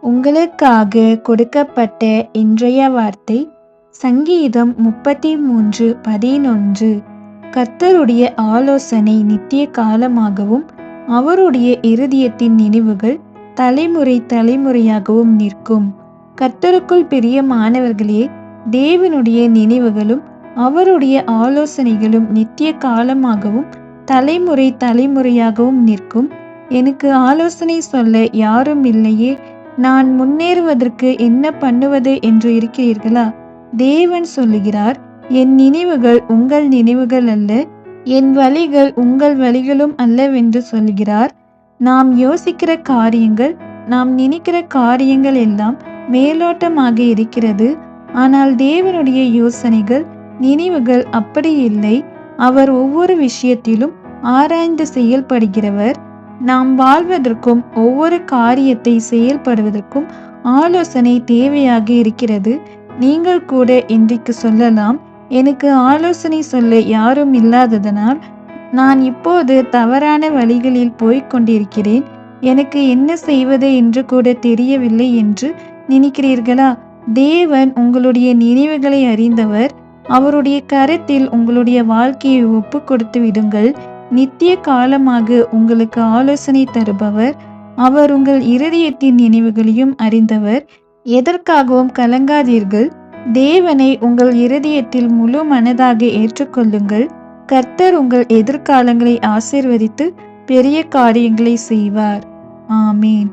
உங்களுக்காக கொடுக்கப்பட்ட இன்றைய வார்த்தை சங்கீதம் முப்பத்தி மூன்று பதினொன்று. கர்த்தருடைய ஆலோசனை நித்திய காலமாகவும் அவருடைய இருதயத்தின் நினைவுகள் தலைமுறை தலைமுறையாகவும் நிற்கும். கர்த்தருக்குள் பிரியமானவர்களே தேவனுடைய நினைவுகளும் அவருடைய ஆலோசனைகளும் நித்திய காலமாகவும் தலைமுறை தலைமுறையாகவும் நிற்கும். எனக்கு ஆலோசனை சொல்ல யாரும் இல்லையே. நான் முன்னேறுவதற்கு என்ன பண்ணுவது என்று இருக்கிறீர்களா? தேவன் சொல்லுகிறார் என் நினைவுகள் உங்கள் நினைவுகள் அல்ல என் வழிகள் உங்கள் வழிகளும் அல்லவென்று சொல்கிறார் நாம் யோசிக்கிற காரியங்கள் நாம் நினைக்கிற காரியங்கள் எல்லாம் மேலோட்டமாக இருக்கிறது. ஆனால் தேவனுடைய யோசனைகள் நினைவுகள் அப்படி இல்லை. அவர் ஒவ்வொரு விஷயத்திலும் ஆராய்ந்து செயல்படுகிறவர். நாம் வாழ்வதற்கும் ஒவ்வொரு காரியத்தை செயல்படுவதற்கும் ஆலோசனை தேவையாக இருக்கிறது. நீங்கள் கூட இன்றைக்கு சொல்லலாம் எனக்கு ஆலோசனை சொல்ல யாரும் இல்லாததனால் நான் இப்போது தவறான வழிகளில் போய்கொண்டிருக்கிறேன் எனக்கு என்ன செய்வது என்று கூட தெரியவில்லை என்று நினைக்கிறீர்களா? தேவன் உங்களுடைய நினைவுகளை அறிந்தவர். அவருடைய கருத்தில் உங்களுடைய வாழ்க்கையை ஒப்பு கொடுத்து விடுங்கள். நித்திய காலமாக உங்களுக்கு ஆலோசனை தருபவர். அவர் உங்கள் இருதயத்தின் நினைவுகளையும் அறிந்தவர். எதற்காகவும் கலங்காதீர்கள். தேவனை உங்கள் இருதயத்தில் முழு மனதாக ஏற்றுக்கொள்ளுங்கள். கர்த்தர் உங்கள் எதிர்காலங்களை ஆசிர்வதித்து பெரிய காரியங்களை செய்வார். ஆமீன்.